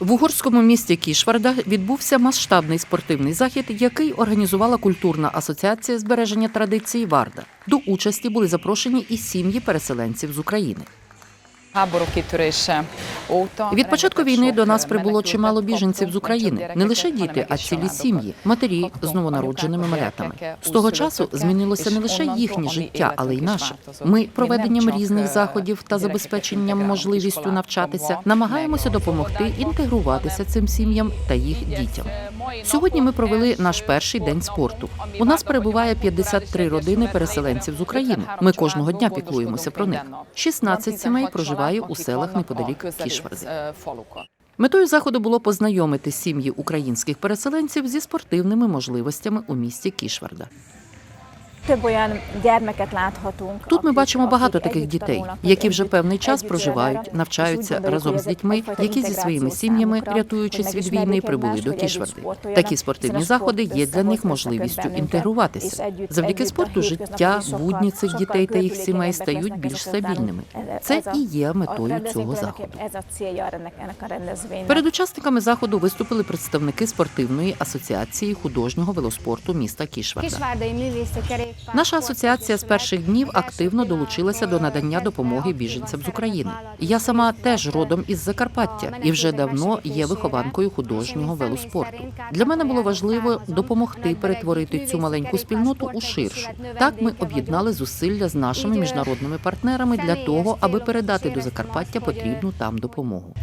В угорському місті Кішварда відбувся масштабний спортивний захід, який організувала культурна асоціація збереження традиції Варда. До участі були запрошені і сім'ї переселенців з України. Від початку війни до нас прибуло чимало біженців з України, не лише діти, а цілі сім'ї, матері з новонародженими малятами. З того часу змінилося не лише їхнє життя, але й наше. Ми проведенням різних заходів та забезпеченням можливістю навчатися, намагаємося допомогти інтегруватися цим сім'ям та їх дітям. Сьогодні ми провели наш перший день спорту. У нас перебуває 53 родини переселенців з України. Ми кожного дня піклуємося про них. 16 сімей проживає у селах неподалік Кішварди. Метою заходу було познайомити сім'ї українських переселенців зі спортивними можливостями у місті Кішварда. Тут ми бачимо багато таких дітей, які вже певний час проживають, навчаються разом з дітьми, які зі своїми сім'ями, рятуючись від війни, прибули до Кішварди. Такі спортивні заходи є для них можливістю інтегруватися. Завдяки спорту життя, будні цих дітей та їх сімей стають більш стабільними. Це і є метою цього заходу. Перед учасниками заходу виступили представники спортивної асоціації художнього велоспорту міста Кішварда. Наша асоціація з перших днів активно долучилася до надання допомоги біженцям з України. Я сама теж родом із Закарпаття і вже давно є вихованкою художнього велоспорту. Для мене було важливо допомогти перетворити цю маленьку спільноту у ширшу. Так ми об'єднали зусилля з нашими міжнародними партнерами для того, аби передати до Закарпаття потрібну там допомогу.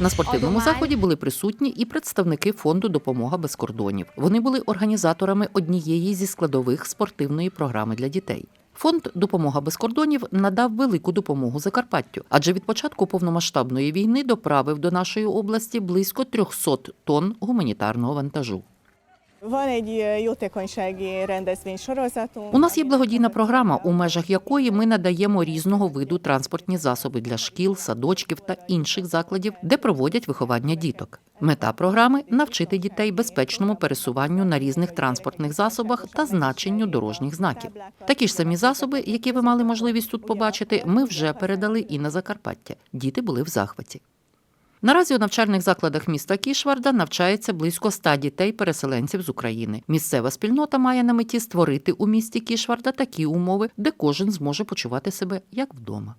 На спортивному заході були присутні і представники фонду Допомога без кордонів. Вони були організаторами однієї зі складових спортивної програми для дітей. Фонд Допомога без кордонів надав велику допомогу Закарпаттю, адже від початку повномасштабної війни доправив до нашої області близько 300 тонн гуманітарного вантажу. У нас є благодійна програма, у межах якої ми надаємо різного виду транспортні засоби для шкіл, садочків та інших закладів, де проводять виховання діток. Мета програми навчити дітей безпечному пересуванню на різних транспортних засобах та значенню дорожніх знаків. Такі ж самі засоби, які ви мали можливість тут побачити, ми вже передали і на Закарпаття. Діти були в захваті. Наразі у навчальних закладах міста Кішварда навчається близько ста дітей-переселенців з України. Місцева спільнота має на меті створити у місті Кішварда такі умови, де кожен зможе почувати себе як вдома.